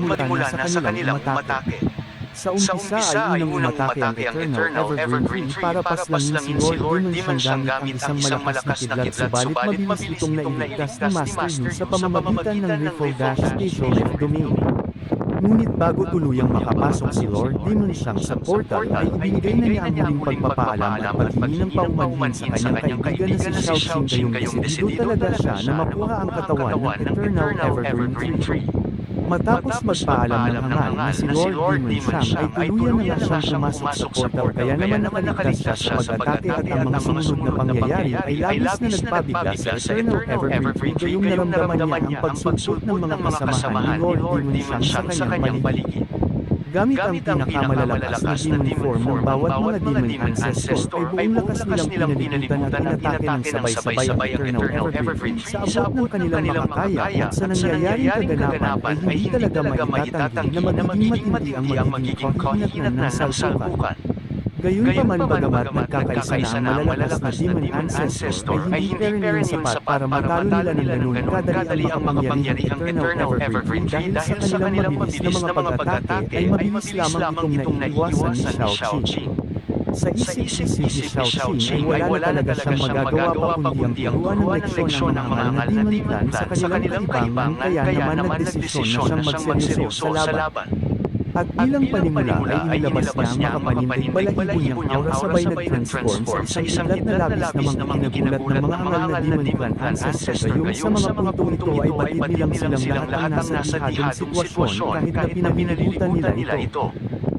magsimula na sa kanilang umatake. Sa Sa umpisa ay unang umatake ang Eternal Evergreen Tree para paslangin si Lord. Demon siyang gamit ang isang malakas na kidlat. subalit mabilis itong nailigtas ni Master Yu sa pamamagitan ng Riffle Dash Spatial Lift Domain. Ngunit bago tuluyang makapasok si Lord Demon siyang sa portal ay ibinigay na niya ang muling pagpapaalam at paghingi ng paumanhin sa kanyang kaibigan na si Xiao Qing gayong desidido talaga siya na makuha ang katawan ng Eternal Evergreen Tree. Matapos magpaalam ng hangal na si Lord Demon Shang ay tuluyan na nga siyang pumasok sa portal kaya naman nakaligtas siya sa pag-atake at ang mga sumunod na pangyayari ay labis na nagpabigla sa Eternal Evergreen Tree gayong naramdaman niya ang pagsunsot ng mga kasamahan ni Lord Demon Shang sa kanyang paligid. Gamit ang pinakamalalakas na demon form ng bawat mga demon ancestor ay buong lakas nilang pinalikutan at inatake ng sabay-sabay ang Eternal Evergreen. Sa abot ng kanilang makakaya at sa nangyayaring kaganapan ay hindi talaga maitatanggi na magiging matindi ang magiging kahinatnan ng salpukan. Gayunpaman bagamat nagkakaisa na ang malalakas na demon ancestor ay hindi pa rin yung sapat para matalo nila ng ganun. kadali ang makapangyarihang Eternal Evergreen. dahil sa kanilang mabilis na mga pag-atake ay mabilis lamang itong naiiwasan ni Xiao Qing. Sa isip-isip ni Xiao Qing ay wala talaga siyang magagawa pa kundi ang turuan ng leksyon ng mga mahal na demon sa kanilang kaibangan kaya naman nagdesisyon na siyang magseryoso sa laban. At bilang panimula ay inilabas niya ang makapanindig balahibo niyang aura sabay nag-transform sa isang kidlat na labis namang ikinagulat ng mga angal na demon clan ancestor gayong sa mga puntong ito ay batid nilang silang lahat ang nasa dihadong sitwasyon kahit na pinabilitan nila ito.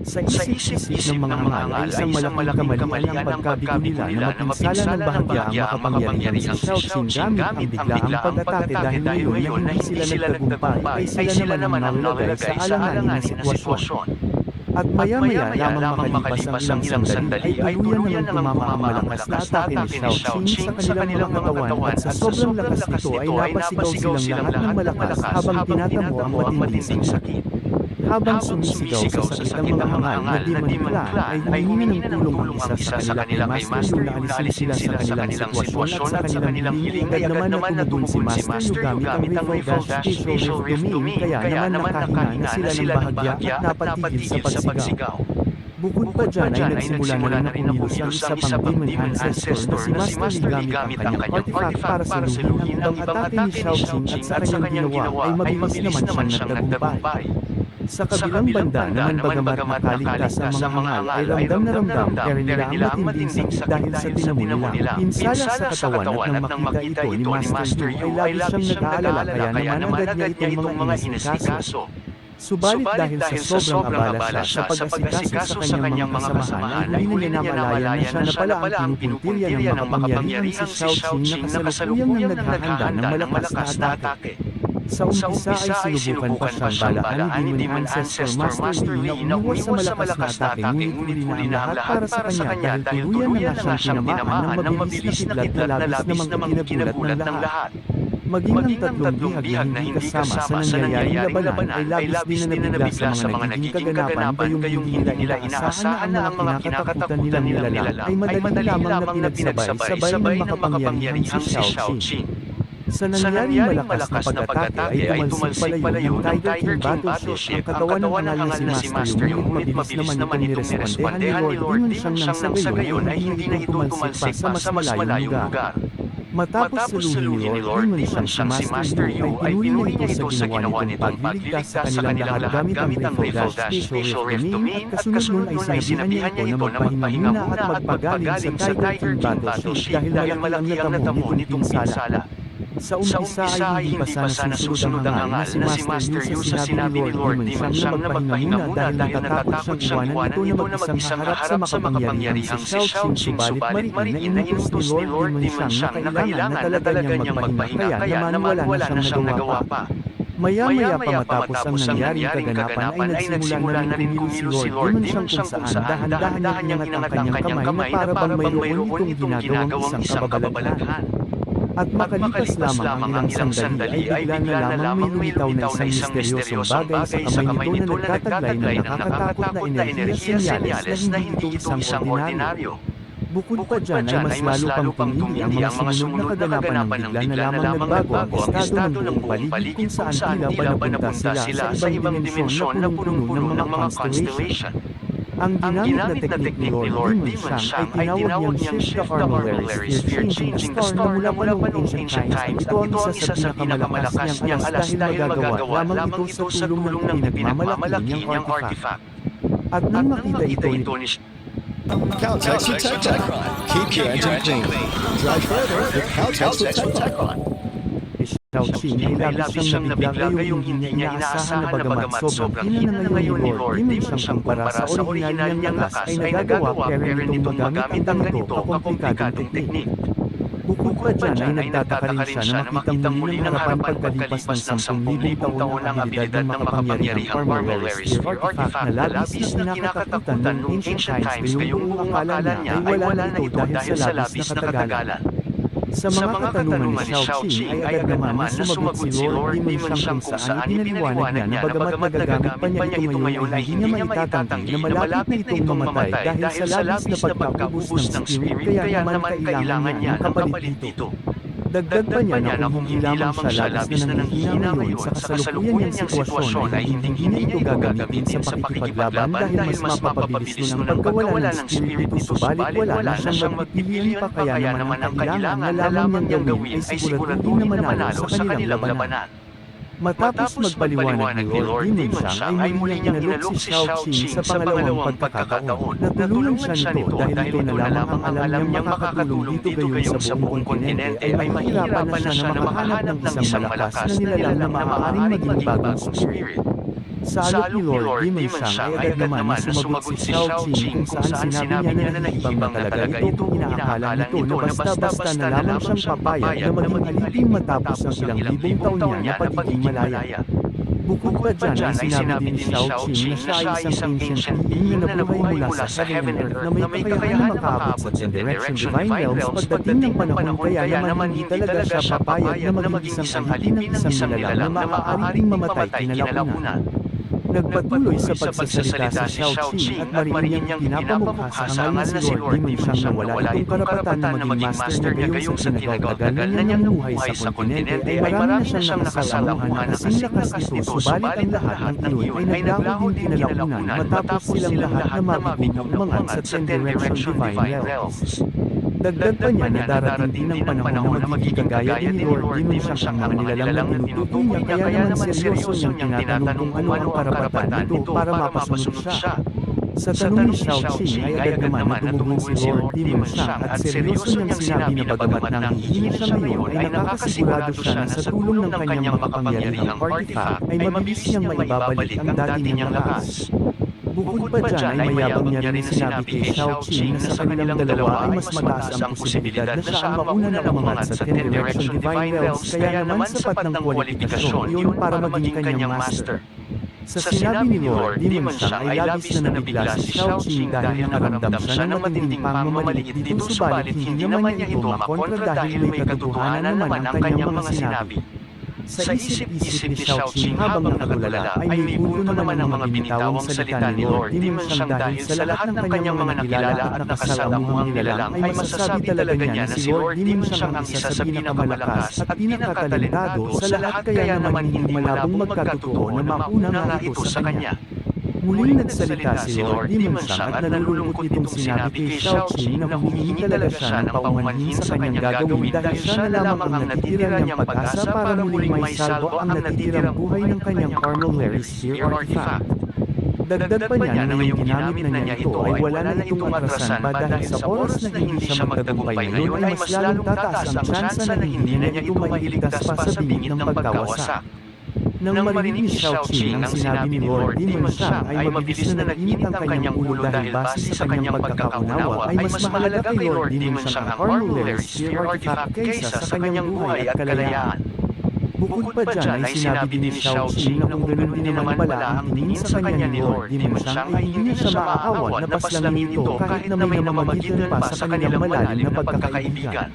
Sa isip-isip ng mga angal ay isang malaking kamalian ang pagkabigo nila na mapinsala ng bahagya ang makapangyarihan si Xiao Qing gamit ang biglaang pag-atake dahil ngayon na hindi sila nagtagumpay ay sila naman ang nalagay sa alanganin na sitwasyon. At maya-maya lamang makalipas ang ilang sandali ay tuluyan namang tumama ang malakas na atake ni sa kanilang mga katawan at sa sobrang lakas nito ay napasigaw silang lahat ng malakas habang tinatamo ang matinding sakit. Habang sumisigaw sa sakit ang mga hangal na demon clan ay humingi ng tulong ang isa sa kanila kay Master Yu na alisin sila sa kanilang sitwasyon at sa kanilang hiling agad naman na tumutun si Master Yu gamit ang Riffle Dash Spatial Rift Domain kaya naman nakahina na sila ng bahagya. at napatigil sa pagsigaw. Bukod pa dyan ay nagsimula na rin na kumilos ang isa pang demon ancestor na si Master Lee gamit ang kanyang artifact para saluhin ang ibang atake ni Xiao Qing at sa kanyang ginawa ay mabilis naman siyang nagtagumpay. Sa kabilang banda naman bagamat nakaligtas ang mga hangal ay ramdam na ramdam pero nila ang matinding sakit dahil sa tinamo nila. Pinsala sa katawan at nang makita ito ni Master Yu ay labis siyang nag-aalala. kaya naman agad niya itong mga inisikaso. Subalit dahil sa sobrang abala siya sa pag-asikaso sa kanyang mga kasamahan ay huli niya namalayan na siya na pala ang pinupuntirya ng makapangyarihan si Xiao Qing na kasalukuyang nang naghahanda ng malakas na atake. Sa umpisa ay sinubukan pa siyang balaan ni Demon Ancestor Master Lee na umiwas sa malakas na atake ngunit huli na ang lahat para sa kanya. dahil tuluyan na nga siyang tinamaan ng mabilis na kidlat na labis namang kinagulat ng lahat. Maging ang tatlong bihag na hindi kasama sa nangyayaring labanan. ay labis din na nabigla sa mga nagiging kaganapan. gayong hindi nila inaasahan na ang mga kinakatakutan nilang nilalang ay madali lamang na pinagsabay-sabay ng makapangyarihan si Xiao Qing. Sa nangyaring malakas na pag-atake ay tumalsik pala yung Tiger King Battleship ang katawan ng hangal na si Master Yu ngunit mabilis naman itong nirespondehan ni Lord Demon siyang nang sa gayon ay hindi na ito tumalsik pa sa mas malayong lugar. Matapos saluhin ni Lord Demon siyang si Master Yu ay pinuri niya ito sa ginawa nitong pagligtas sa kanilang lahat gamit ang Riffle Dash Spatial Rift Domain. at kasunod nun ay sinabihan niya ito na magpahinga muna at magpagaling sa Tiger King Battleship dahil malaki ang natamo nitong pinsala. Sa umpisa ay hindi pa sana susunod ang hangal na si Master Yu sa sinabi ni Lord Demon siyang na magpahinga muna dahil natatakot siyang iwanan ito na mag-isang harap sa makapangyarihang si Xiao Qing subalit mariin na inutos ni Lord Demon siyang na kailangan na talaga niyang magpahinga. kaya naman wala na siyang nagawa pa. Maya-maya pa matapos ang nangyaring kaganapan ay nagsimula na rin kumilos si Lord. Demon siyang kung saan dahan-dahan niyang inangat ang kanyang kamay na para bang mayroon itong ginagawang isang kababalaghan. At makalipas lamang ang ilang sandali ay bigla na lamang may lumitaw na isang misteryosong bagay sa kamay nito na nagtataglay ng nakakatakot na enerhiya senyales na hindi ito isang ordinaryo. Bukod pa dyan ay mas lalo pang tumili ang mga sumunod na kaganapan ng bigla na lamang nagbago ang estado ng buong paligid kung saan tila ba napunta sila sa ibang dimensyon na punong-puno ng mga constellation. Ang ginamit na teknik ni Lord Demon Shang ay tinawag niyang Shift the Armillary Sphere changing the star na mula pa noong ancient times. Ito ang isa sa pinakamalakas niyang alas dahil magagawa lamang ito sa tulong ng pinagmamalaki niyang artifact. At nang makita ito ni Caltex with Techron. Keep your engine clean. Drive further with Caltex with Techron. Xiao Qing ay labis siyang nabigla gayong hindi niya inaasahan na bagamat sobrang hina na ngayon ni Lord Demon siyang kumpara sa orihinal niyang lakas ay nagagawa pero nitong magamit ang ganito kakomplikadong teknik. Bukod pa dyan ay nagtataka rin siya na makitang muli ng harapan pagkalipas ng 10,000 taon ang abilidad ng makapangyarihang Armillary Sphere artifact na labis na kinakatakutan noong ancient times. ngayong buong akala niya ay wala na ito dahil sa labis na katagalan. Sa mga katanungan ni Xiao Qing ay agad naman na sumagot si Lord Demon Shang kung saan ipinaliwanag niya na bagamat magagamit pa niya ito ngayon ay hindi niya maitatanggi na malapit na itong mamatay dahil sa labis na pagkakubos ng spirit kaya naman kailangan niya ng kapalit dito. Dagdag pa niya na kung hindi lamang siya labis na nanghihina ngayon sa kasalukuyan niyang sitwasyon ay hindi niya ito gagamitin sa pakikipaglaban dahil mas mapapabilis nun ang pagkawala ng spirit nito subalit wala na siyang magpipilian pa kaya naman ang kailangan na lamang niyang gawin ay siguraduhin na manalo sa kanilang labanan. Matapos magpaliwanag ni Lord Demon ay muli niyang inalok si Xiao Qing sa pangalawang pagkakataon. Natulungan siya nito dahil ito na lamang ang alam niyang makakatulong dito gayon sa buong kontinente ay mahirapan na siya na makahanap ng isang malakas na nilalang na maaaring maging bagong spirit. Sa alok ni Lord Demon Shang ay agad naman na sumagot si Xiao Qing kung saan sinabi niya na nahihibang na talaga. ito kung inaakala nito na basta-basta na lamang siyang papayag na maging alipin matapos ang ilang libong taon niya na pagiging malaya. Bukod pa dyan ay sinabi din ni Xiao Qing na siya ay isang ancient being na nabuhay mula sa heaven and earth na may kakayahan na makaabot sa direction divine realms pagdating ng panahon kaya naman hindi talaga siya papayag na maging isang alipin ng isang nilalang na maaaring mamatay kinalakunan. Nagpatuloy sa pagsasalita si Xiao Qing at mariin niyang pinapamukha sa hangal na si Lord Demon Shang na wala itong karapatan na maging master niya gayong sa tinatagalan na niyang buhay sa kontinente. ay marami na siyang nakasalamuhan na kasing lakas nito. subalit ang lahat ng iyon ay naglaho din kinalakunan matapos silang lahat na mabibig na umangat sa ten direction divine realms. Dagdag pa niya na darating din ang panahon na magiging kagaya din ni Lord Demon Shang ang mga nilalang na tinutukoy niya kaya naman seryoso niyang tinatanong kung ano ang karapatan nito para mapasunod siya. Sa tanong ni Xiao Qing ay agad naman na tumugon si Lord Demon Shang at seryoso niyang sinabi na bagamat nanghihingi siya ngayon ay nakakasigurado siya na sa tulong ng kanyang makapangyarihang artifact ay mabilis niyang maibabalik ang dati niyang lakas. Bukod pa dyan ay mayabang niya rin sinabi kay Xiao Qing na sa kanilang dalawa ay mas mataas ang posibilidad na siya ang mauna na umangat sa ten direction divine realms kaya naman sapat ng kwalifikasyon iyon para maging kanyang master. Sa sinabi ni Lord Demon Shang ay labis na nabigla si Xiao Qing dahil nakaramdam siya ng matinding pamamaliit dito. subalit hindi naman niya ito makontra dahil may katotohanan naman ang kanyang mga sinabi. Sa isip-isip ni Xiao Qing habang nakatulala ay may punto naman ang mga binitawang salita ni Lord. Demon Shang dahil sa lahat ng kanyang mga nakilala at nakasalamuhang nilalang ay masasabi talaga niya na si Lord Demon Shang ang isa sa pinakamalakas at pinakatalentado sa lahat kaya naman hindi malabong magkatotoo na mauna nga ito sa kanya. Muling nagsalita si Lord Demon Shang at nalulungkot nitong sinabi kay Xiao Qing na humihingi talaga siya ng paumanhin sa kanyang gagawin dahil siya na lamang ang natitira niyang pag-asa para muling may salvo ang natitirang buhay ng kanyang Armillary Sphere artifact. Dagdag pa niya na ngayong ginamit na niya ito ay wala na itong atrasan pa dahil sa oras na hindi siya magtagumpay ngayon ay mas lalong tataas ang tsansa na hindi na niya ito mailigtas pa sa bingit ng pagkawasak. Nang marinig ni Xiao Qing ang sinabi ni Lord Demon Shang ay mabilis na nag-init ang kanyang ulo dahil base sa kanyang pagkakaunawa ay mas mahalaga kay Lord Demon Shang ang Armillary Sphere artifact kaysa sa kanyang buhay at kalayaan. Bukod pa dyan ay sinabi din ni Xiao Qing na kung ganun din naman pala ang tingin sa kanya ni Lord Demon Shang ay hindi niya siya maaawan na paslangin ito kahit na may namamagitan pa sa kanilang malalim na pagkakaibigan.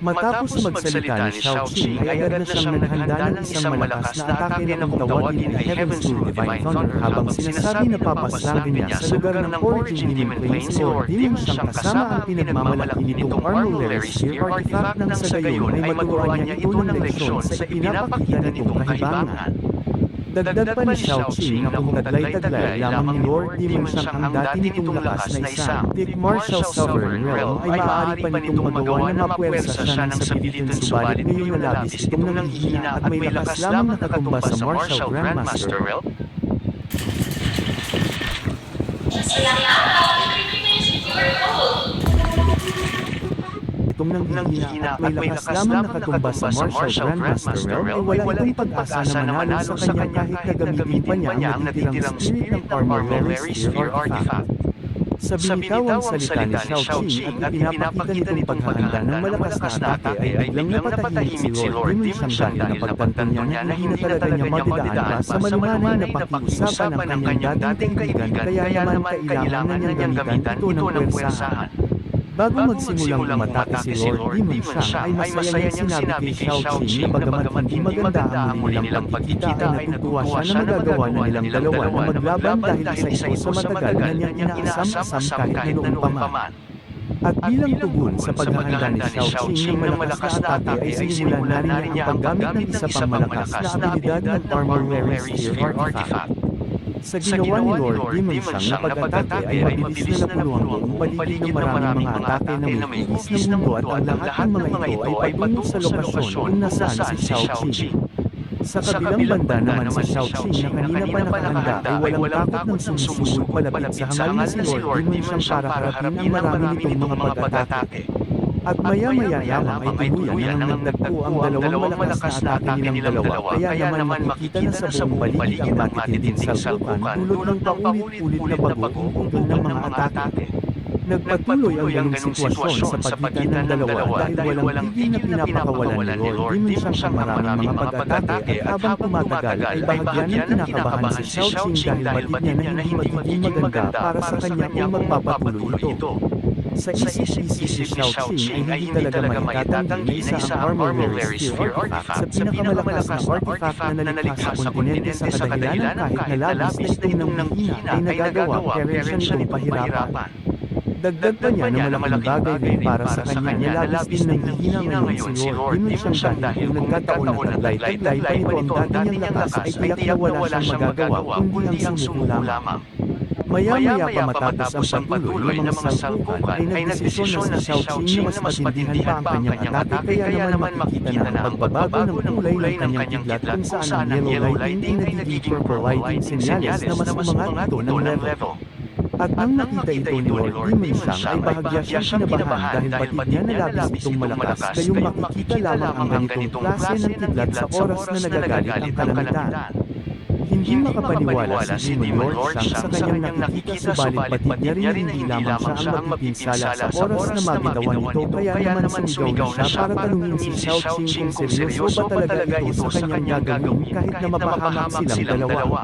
Matapos magsalita ni Shao Qing ay agad na siyang naghanda ng isang malakas na atake na kung tawagin ay Heaven's Tool Divine Thunder habang sinasabi na papaslangin niya sa lugar ng Origin Demon Plains Lord Demon siyang kasama ang pinagmamalaki nitong Armor Sphere artifact nang sa gayon ay maturuan niya ito ng leksyon sa ipinapakita nitong kahibangan. Dagdag pa ni Shao Qing na kung taglay-taglay lamang ni Lord Demon siyang ang dati nitong lakas na isang Dick Marshall Sovereign Realm. ay maaari pa nitong magawa na mapuwersa siya ng sabitin subalit ngayong nalabis itong nanghihina at may lakas lamang nakatumba sa Marshall Grandmaster Realm. Itong nanghihina at may lakas lamang nakatumba sa Marshall Grandmaster Realm ay wala itong pag-asa na manalo sa kanya kahit na gamitin pa niya ang natitirang spirit ng Armor Larry Sphere artifact. Sa binitawang salita ni Shao Qing at ipinapakita nitong paghahanda ng malakas na atake ay biglang napatahimik si Lord. Demon siyang dahil napagtanto niya na hindi na talaga niya madidaan pa sa malumanay na pakiusapan ng kanyang dating kaibigan. Kaya naman kailangan na niyang gamitan ito ng pwersahan. Bago magsimulang umatake si Lord Demon Shang ay masaya niyang sinabi kay Shao Qing na bagamat hindi maganda ang muli nilang pagkikita ay natutuwa siya na magagawa na nilang dalawa na maglaban dahil isa ito sa matagal na niyang inaasam-asam kahit na noong paman. At bilang tugon sa paghahanda ni Shao Qing ng malakas na atake ay sinimulan na rin niya ang paggamit ng isa pang malakas na abilidad ng Armor Larry Sphere artifact. Sa ginawa ni Lord Demon Shang na pag-atake ay mabilis na napuno ang buong paligid ng maraming mga atake na may hugis ng mundo at ang lahat ng mga ito ay patungo sa lokasyon kung nasaan si Shao Qing. Sa kabilang banda naman si Shao Qing na kanina pa nakahanda ay walang takot ng sumusubol palapit sa hangal na si Lord. Demon Shang para harapin ang marami nitong mga pag-atake. At maya-maya lamang ay tuluyan nang nagtagpo ang dalawang malakas na atake nilang dalawa. kaya naman makikita na sa buong paligid ang matitinding salpukan dulot ng paulit-ulit na pag-uungkol ng mga atake. Nagpatuloy ang ganung sitwasyon sa pagitan ng dalawa dahil walang tigil na pinapakawalan ni Lord Demon siyang maraming mga pag-atake at habang tumatagal ay bahagyan ng kinakabahan si Shao Qing dahil batid niya na hindi magiging maganda para sa kanya kung magpapatuloy ito. Sa isip-isip si Shao Qing ay hindi talaga maitatanggi na isa ang Armor Larry Sphere artifact sa pinakamalakas na artifact na nalikha sa kontinente sa kadahilanan kahit na labis na itong nanghihina ay nagagawa kaya siya nitong pahirapan. Dagdag pa niya na malaking bagay rin para sa kanya. na labis din nanghihina ngayon si Lord. Demon siyang dahil kung nagkataon na taglay-taglay pa nito ang dati niyang lakas ay tiyak na wala siyang magagawa. kundi ang sumuko lamang. Maya-maya pa matapos ang pagtuloy ng mga salpukan ay nagdesisyon na si Shao Qing na mas matindihan pa ang kanyang atake kaya naman makikita na ang pagbabago ng kulay ng kanyang kidlat kung saan ang yellow lighting ay nagiging purple lighting senyales na mas umangat ito ng level. At nang nakita ito ni Lord Demon Shang ay bahagya siyang kinabahan dahil batid niya na labis itong malakas gayong makikita lamang ang ganitong klase ng kidlat sa oras na nagagalit ang kalamitan. Hindi makapaniwala si Demon Lord Shang sa kanyang nakikita subalit batid niya rin hindi lamang siya ang magpipinsala sa oras na mabitawan ito kaya naman sumigaw na siya para tanungin si Shao Qing kung seryoso ba talaga ito sa kanyang gagawin? kahit na mapahamak silang dalawa.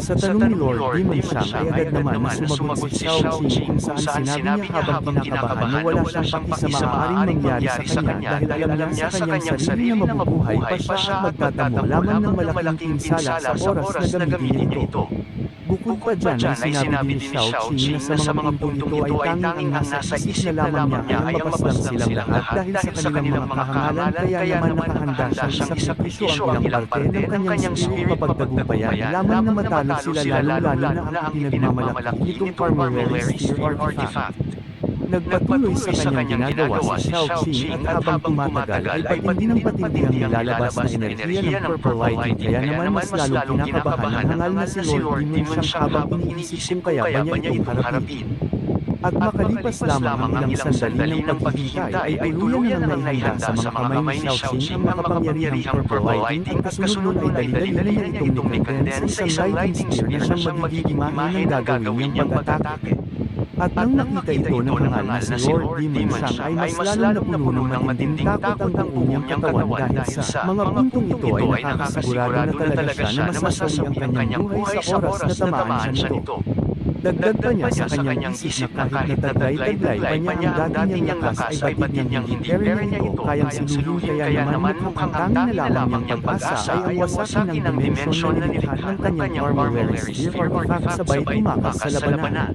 Sa tanong ni Lord Demon Shang ay agad naman na sumagot si Shao Qing kung saan sinabi niya habang kinakabahan na wala siyang paki sa maaaring mangyari sa kanya dahil alam niya sa kanyang sarili na mabubuhay pa siya at magtatamo lamang ng malaking pinsala sa oras na gamitin ito. Bukod pa dyan ay sinabi ni Shao Qing na sa mga puntong ito ay tanging ang nasa isip na lamang niya ay mapaslang silang lahat dahil sa kanilang mga kahangalan kaya naman nakahanda siyang isakripisyo ang ilang parte ng kanyang spirit mapagtagumpayan lamang na matalo sila lalo-lalo na ang pinagmamalaki nitong Armor Larry Sphere artifact. Nagpatuloy sa kanyang ginagawa si Shao Qing at habang tumatagal ay patindi ng patindi ang nilalabas na enerhiya ng purple lighting kaya naman mas lalong kinakabahan ang hangal na si Lord Demon siyang habang iniisip kung kaya ba niya itong harapin. At makalipas lamang ang ilang sandali ng paghihintay ay tuluyan na naihanda sa mga kamay ni Shao Qing ang makapangyarihang purple lighting at kasunod ay dali-dali na itong ni-condense sa isang lighting sphere na siyang magiging mahin ng gagawin niyang pag-atake. At nang nakita ito ng hangal na si Lord Demon Shang ay mas lalong napuno ng matinding takot ang buong niyang katawan dahil sa mga puntong ito ay nakakasigurado na talaga siya na masasawi ang kanyang buhay sa oras na tamaan siya nito. Dagdag pa niya sa kanyang isip na kahit nataglay-taglay pa niya ang dati niyang lakas ay batid niyang hindi pero niya ito? Kayang silugin kaya naman mukhang ang tanging na lamang niyang pag-asa ay ang wasakin ng dimensyon na nilikha ng kanyang armor-wearing spear or kakasabay tumakas sa labanan.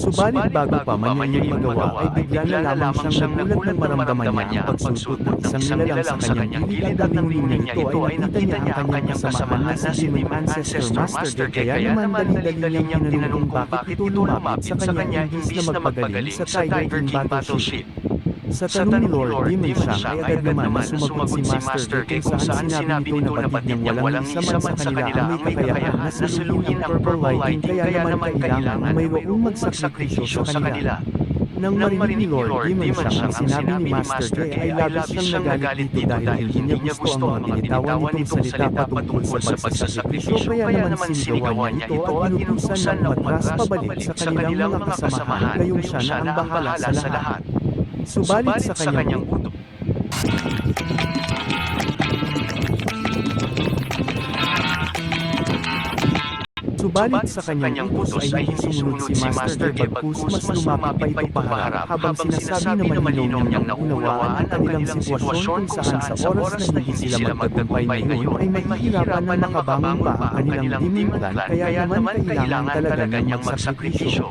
Subalit bago pa man niya yung magawa ay bigla na lamang siyang nagulat nang maramdaman niya ang pagsulpot ng isang nilalang sa kanyang gilid at nang linya. ito ay nakita niya ang kanyang kasamahan na si Demon Ancestor Master kaya naman dali-dali niyang tinanong kung bakit ito lumapit sa kanya imbis na magpagaling sa Tiger King Battleship. Sa tanong ni Lord Demon Shang ay agad naman na sumagot si Master K kung saan sinabi nito na batid niyang walang isa man sa kanila ang may kakayahan na salugin ang Purple Lightning kaya naman kailangan na mayroong magsakripisyo sa kanila. Nang marinig ni Lord Demon Shang ang sinabi ni Master K ay labis siyang nagalit dito dahil hindi niya gusto ang mga binitawan nitong salita patungkol sa pagsasakripisyo kaya naman sinigawan niya ito at inutusan ng matras pabalik sa kanilang mga kasamahan gayong siya na ang bahala sa lahat. Subalit sa kanyang utok. Subalit sa kanyang utos ay hindi sumunod si Master G mas lumapit pa ito paharap habang sinasabi na malinaw niyang naunawaan ang kanilang sitwasyon kung saan sa oras na hindi sila magtagumpay ngayon ay mahihirapan na makabangon pa ang kanilang demon clan kaya naman kailangan talaga niyang magsakripisyo.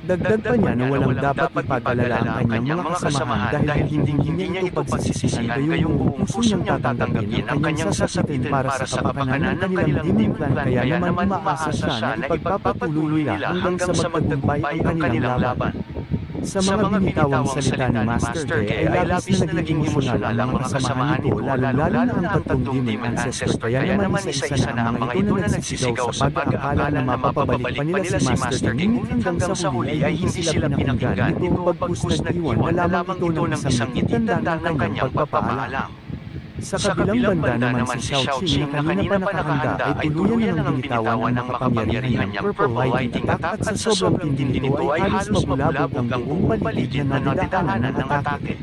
Dagdag pa niya na walang dapat ipag-alala ang kanyang mga kasamahan dahil hindi hindi niya ito pagsisisihan. gayong buong puso niyang tatanggapin ang kanyang sasapitin para sa kapakanan ng kanilang demon clan. kaya naman umaasa siya na ipagpapatuloy nila hanggang sa magtagumpay ang kanilang laban. Sa mga binitawang salita ni Master K ay labis na naging emosyonal ang mga kasamahan nito lalong-lalo na ang tatlong demon ancestor kaya naman isa-isa na ang mga ito na nagsisigaw sa pag-aakala na mapapabalik pa nila si Master K ngunit hanggang sa huli ay hindi sila pinakinggan. nito pagpus nag-iwan na lamang ito ng isang itanda ng kanyang pagpapaalam. Sa kabilang banda naman si Xiao Qing na kanina pa nakahanda ay tuluyan na ng binitawan ng makapangyarihan niyang Purple Lightning Attack at sa sobrang tindi nito ay halos mabulabog ang buong paligid na nadidaanan ng atake.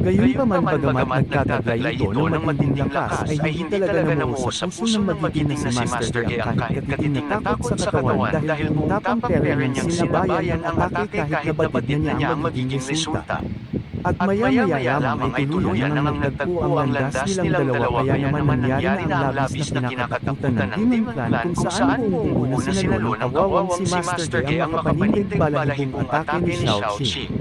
Gayunpaman bagamat nagtataglay ito ng matinding lakas ay hindi talaga namuo sa puso ng magiging na si Master G ang kahit katiting na takot sa katawan dahil buong tapang pera niyang sinabayan ang atake kahit nabatid na niya ang magiging resulta. At maya-maya lamang ay tuluyan nang nagtagpo ang landas nilang dalawa kaya naman nangyari na ang labis na kinakatakutan ng Demon Clan kung saan buong buo na sinalo ng kawawang si Master G ang makapanindig balahibong atake ni Xiao Qing.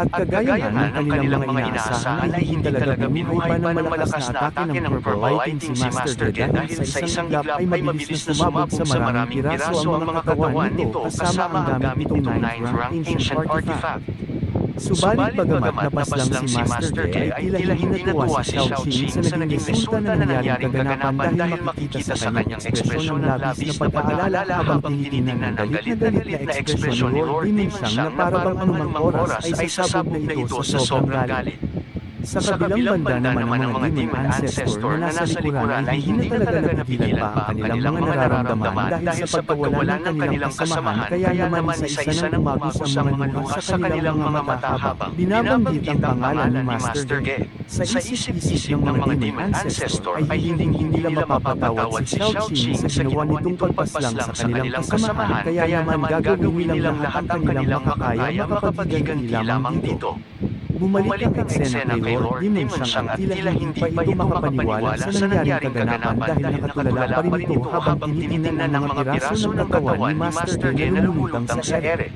At kagaya nga ng kanilang mga inaasahan ay hindi talaga binuhay pa ng malakas na atake ng Purple Lightning si Master G dahil sa isang iglap ay mabilis na sumabog sa maraming piraso ang mga katawan nito kasama ang gamit nitong 9th rank ancient artifact. Subalit bagamat napas lang si Master K ay tila hindi natuwa si Xiao Qing sa naging resulta na nangyaring kaganapan dahil makikita sa kanyang ekspresyon ng labis na pag-aalala habang tinitingnan ng galit na galit na ekspresyon ni Lord Demon Shang na para bang anumang oras ay sasabog na ito sa sobrang galit. Sa kabilang banda naman ng mga demon ancestor na nasa likuran ay hindi talaga napigilan pa ang kanilang mga nararamdaman dahil sa pagkawala ng kanilang kasamahan kaya naman isa-isa nang umagos ang mga luha sa kanilang mga mata habang binabanggit ang pangalan ni Master G. Sa isip-isip ng mga demon ancestor ay hindi nila mapapatawad si Xiao Qing sa ginawa nitong pagpaslang sa kanilang kasamahan kaya naman gagawin nilang lahat ang kanilang makakaya makapagigan lamang dito. Bumalik ang eksena kay Lord. Demon Shang at tila hindi pa ito makapaniwala sa nangyaring kaganapan dahil nakatulala pa rin ito habang tinitingnan ng mga piraso ng katawan ni Master G na lumulutang sa ere.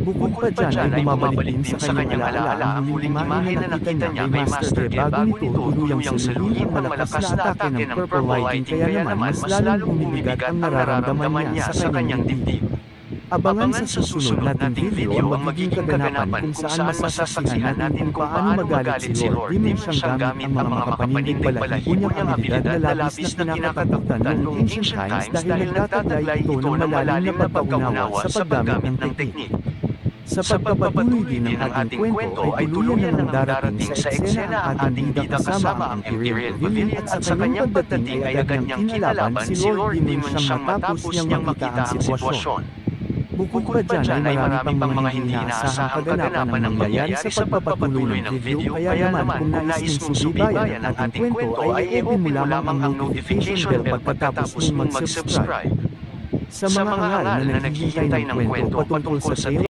Bukod pa dyan ay bumabalik din sa kanyang alaala. ang huling imahe na nakita niya kay Master G bago nito tuluyang salugin ang malakas na atake ng Purple Lightning kaya naman mas lalong bumibigat ang nararamdaman niya sa kanyang dibdib. Abangan sa susunod nating video ang magiging kaganapan kung saan masasaksihan natin kung paano magalit si Lord Demon siyang gamit ang mga kapanindig balahibo niyang abilidad na labis na kinakatakutan noong ancient times dahil nagtataglay ito ng malalim na pagkaunawa sa paggamit ng teknik. Sa pagpapatuloy din ng ating kwento ay tuluyan na ng darating sa eksena ang ating bida kasama ang Imperial Pavilion at sa kanyang pagdating ay agad niyang kinalaban si Lord Demon siyang matapos niyang makita ang sitwasyon. Bukod pa dyan ay marami pang mga hindi inaasahang kaganapan ng mangyayari sa pagpapatuloy ng video. kaya naman kung nais mong subaybayan ang ating kwento ay i-open mo lamang ang notification bell pagkatapos mong mag-subscribe. Sa mga angal na naghihintay ng kwento patungkol sa